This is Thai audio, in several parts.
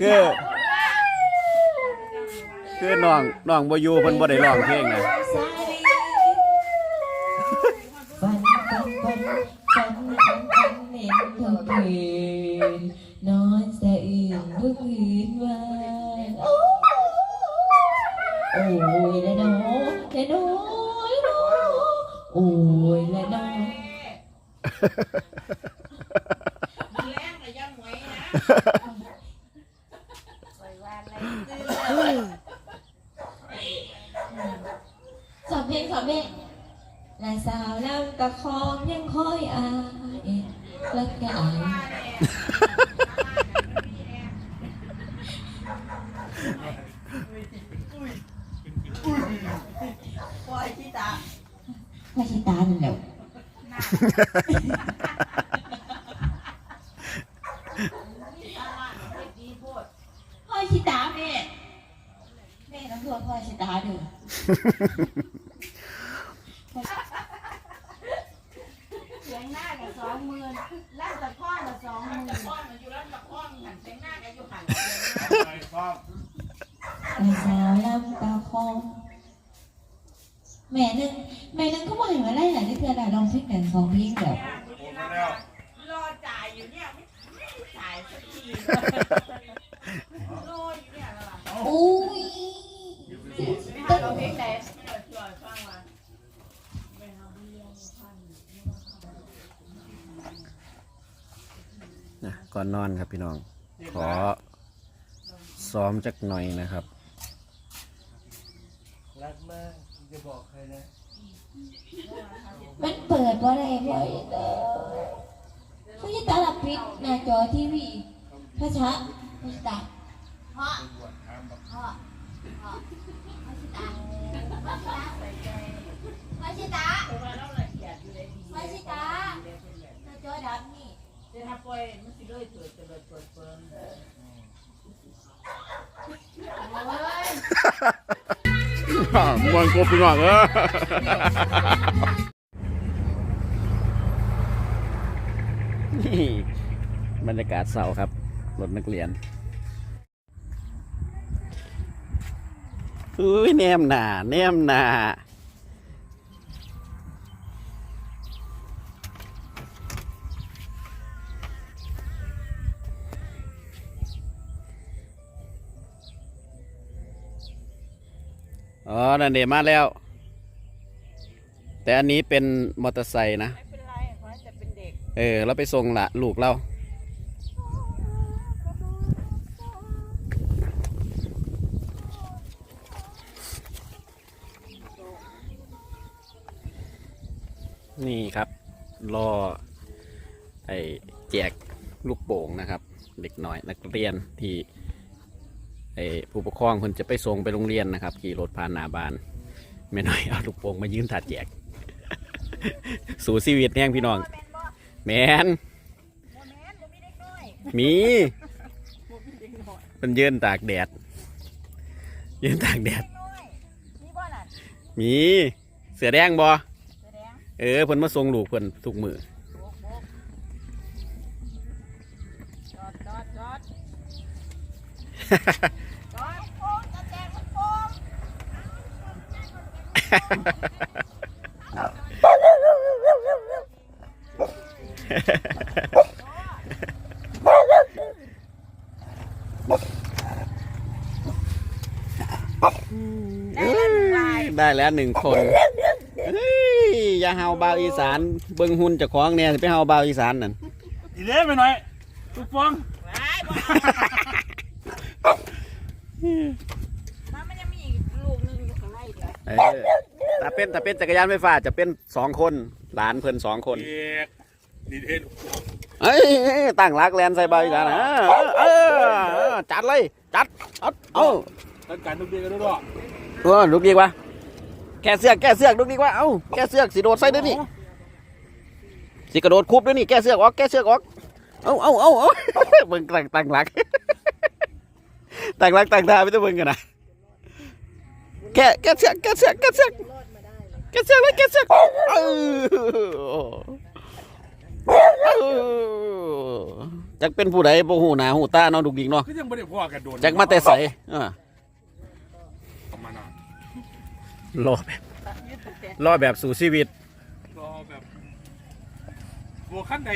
คือคือน้องน้องบ่อยู่เพิ่นบ่ได้ร้องเพลงนะฝันฝันฝันฝันฝันฝันเห็นเธอเพลนนอนสะอื้นทุกคืนวันโอ้อ้ยละน้อละน้อยน้อโอ้ยละน้อง ไหวนะปล่อยวันเลยสอบเพลงสอบเพลงและสาวลำตะคองยังคอยอายรักกายปล่อยที่ตาไม่ใช่ตาหนูพ่ อชิตาแม่แม่ต้องตัวพ่อชิตาดูเสียงหน้ากับสองหมื่นล่างตะข้อนกับสองหมื่นตะข้อนมันอยู่ล่างตะข้อนหันเสียงหน้ากันอยู่หันและสาวลำตะคองแม่นึงแม่นึงก็ว่าเห็นว่าไล่หลายที่เธอได้ลองเพลงแต่งสองเพลงแบบรอจ่ายอยู่เนี่ยไม่ไม่จ่ายสักทีรออยู่เนี่ยแล้ว อุ้ย ไม่เอาเพลงไหนไม่เอาช่วยฟังมา นอนอนครับพี่น้อง ขอซ้อมจักหน่อยนะครับ รักมากจะบอกใครนะ มันเปิดว่าอะไรพ่อชิตาพ่อชิตาลับปิดหน้าจอทีวีพ่อชะพ่อชิตาเพ่อพ่อพ่อพ่อชิตาพ่อชิตาพ่อชิตาพ่อชิตาหน้าจอดำนี่จะทำปล่อยมันสิเลยเถิดจะเลยเปิดเปิงโอ้ย มวนกบพี่น้องเออนี่บรรยากาศเสาร์ครับ รถนักเรียนอุ้ยแนมหนาแนมหนา อ๋อ นั่นเดมาแล้ว แต่อันนี้เป็นมอเตอร์ไซค์นะ ไม่เป็นไรเพราะจะเป็นเด็กเออแล้วไปส่งละลูกเรา นี่ครับ รอ ไอ้แจกลูกโป่งนะครับ เด็กหน่อยนักเรียนที่ ไอ้ผู้ปกครองคนจะไปส่งไปโรงเรียนนะครับ ขี่รถผ่านหน้าบ้านไม่น้อยเอาลูกโป่งมายืนถัดแจก สู่ชีวิตแห่งพี่น้องแมนมีมันยืนตากแดด ยืนตากแดดนี่บ่น่ะมีเสือแดงบอแสดงเออเพิ่นมาส่งลูกเพิ่นทุกมือ ได้แล้วหนึ่งคนเฮ้ยอย่าเฮาบาวอีสานเบิ่งหุ่นเจะคล้าของเนี่ยสิไปเฮาบาวอีสานนั่นอีเล่ไปหน่อยทุกฟอง ว้ายบ่มันมันยังมีอีกลูกหนึงอยู่ข้างในเดียวเออถ้าเป็นถ้าเป็นจักรยานไฟฟ้าจะเป็นสองคนหลานเพิ่นสองคน เอกดีเทนเอ้ยตั้งรักแลนใส่บาวอีสานนะเออเออเออจัดเลย จัดเอาเอาทั้งการทุกเดือนกันด้วยเออลูกดีกว่า แก้เสือกแก้เสือกลูกดีกว่า เอ้าแก้เสือกสิโดดใส่เด้วยวนี่สิกระโดดคุบเด้วยวนี่แก้เสือกออกแก้เสือกออก เอาเอาเอาเอาเบิ่งตั้งตั้งรัก ตั้งรักตั้งท่าไม่ต้องเบิ่งกันนะแก้แก้เสือกแก้เสือกแก้เสือกแก้เสือกเลยแก้เสือกเออเออจักเป็นผู้ใดบ่หูหนาหูตาเนาะดุกดิกเนาะก็ยังไม่ได้พ่อกันโดนจักมาแต่ใสเออมานานรอแบบรอแบบสู่ชีวิตรอแบบบัวขั้นไหน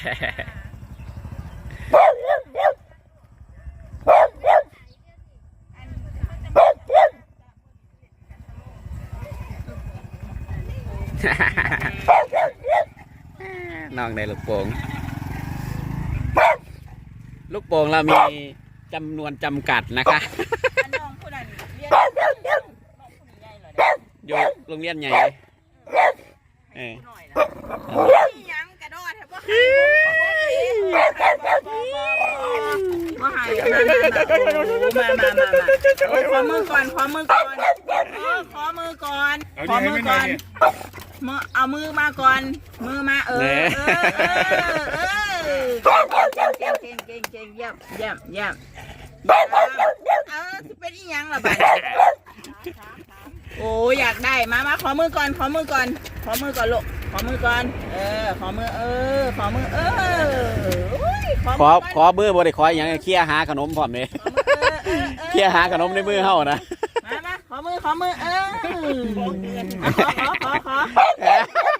น้องในลูกโป่งลูกโป่งเรามีจำนวนจำกัดนะคะ น้องผู้นั้นเรียนน้องผู้นี้ใหญ่เหรอเด็กอยู่โรงเรียนใหญ่เออ โดดแถวบ่บ่หายมามามามาโอ้ขอมือก่อนขอมือก่อนขอมือก่อนเอาขอมือไม่หน่ก่อนมือเอามือมาก่อน มือมาเออเออเออเก่งเก่งเก่งเก่งเยี่ยมเยี่ยมเยี่ยมเออเป็นอีหยังล่ะบัดโอ้อยากได้มามาขอมือก่อนขอมือก่อนขอมือก่อนลูก ขอมือก่อน เออ ขอมือ เออ ขอมือ เอออุ้ยขอขอมืขอเบอร์บ่ได้ขออหย่างเคลียร์หาขนมพร้อมเลยขอมือเออเออเออเคลียร์หาขนมในมือเฮานะมามาขอมือ ขอมือ เออขอ ขอ ขอ ขอ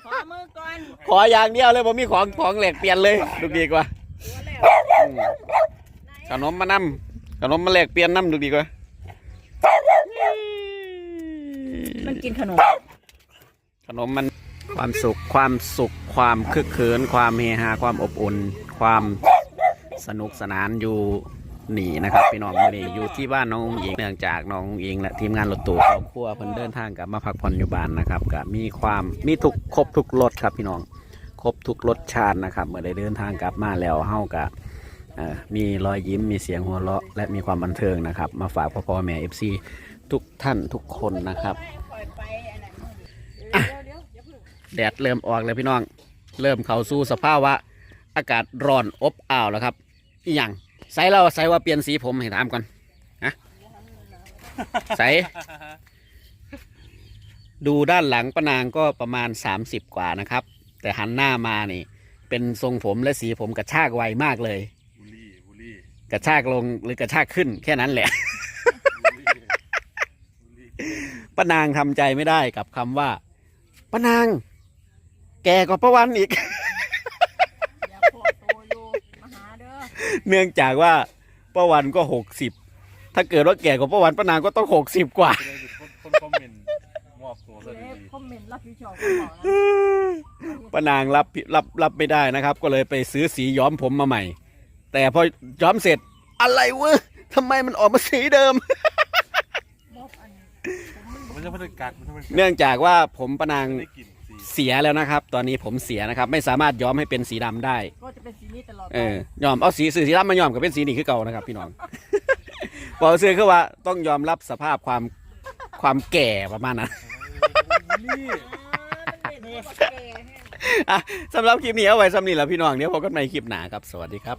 ขอมือก่อนขออย่างเดียวเลยผมมีของของแหลกเปลี่ยนเลยดูดีกว่าอืมขนมมานำขนมมาแหลกเปลี่ยนนำดูดีกว่า มันกินขนม ขนมมัน ความสุขความสุขความคึกคืน ความเฮฮาความอบอุ่น ความสนุกสนานอยู่หนีนะครับพี่น้องมื่อนี้อยู่ที่บ้านน้องอุ๋งอิงเนื่องจากน้องอุ๋งอิงและทีมงานรถตู้ครอบครัวเพิ่นเดินทางกลับมาพักผ่อนอยู่บ้านนะครับก็มีความมีทุกครบทุกรสครับพี่น้องครบทุกรสชาตินะครับ เมื่อได้เดินทางกลับมาแล้วเฮากับมีรอยยิ้มมีเสียงหัวเราะ และมีความบันเทิงนะครับ มาฝากพ่อพ่อแม่เอฟซีทุกท่านทุกคนนะครับ แดดเริ่มออกแล้วพี่น้อง เริ่มเข้าสู่สภาวะ อากาศร้อนอบอ้าวแล้วครับอีหยังใส่เราใส่ว่าเปลี่ยนสีผมให้ถามก่อนฮะใส่ดูด้านหลังป้านางก็ประมาณ 30 กว่านะครับ แต่หันหน้ามานี่ เป็นทรงผมและสีผมกระชากไวมากเลยบุลี่บุลี่กระชากลงหรือกระชากขึ้นแค่นั้นแหละป้านางทำใจไม่ได้กับคำว่าป้านาง แก่กว่าป้าวันอีก อย่าโผล่โตอยู่มาหาเด้อเนื่องจากว่าป้าวันก็หกสิบถ้าเกิดว่าแก่กว่าป้าวันป้านางก็ต้องหกสิบกว่า จะได้เป็นคนคนคอมเมนต์มอบตัวซะดีคอมเมนต์รับผิดชอบคนบอกนะป้านางรับรับรับไม่ได้นะครับ ก็เลยไปซื้อสีย้อมผมมาใหม่ แต่พอย้อมเสร็จอะไรเว้ยทำไมมันออกมาสีเดิมๆมันจะพัฒนาการมันจะพัฒนาเนื่องจากว่าผมป้านาง ได้กลิ่นสี เสียแล้วนะครับ ตอนนี้ผมเสียนะครับ ไม่สามารถย้อมให้เป็นสีดำได้ ก็จะเป็นสีนี้ตลอดไปเออยอมเอาสีสื่อสีดำมายอมกับเป็นสีนี่คือเก่านะครับ พี่น้อง บอกซื้อคือว่าต้องยอมรับสภาพความความแก่ประมาณนั้นบุลี่อะสำหรับคลิปนี้เอาไว้สำนี้แหล้วพี่น้องเดี๋ยวพบกันใหม่คลิปหน้าครับ สวัสดีครับ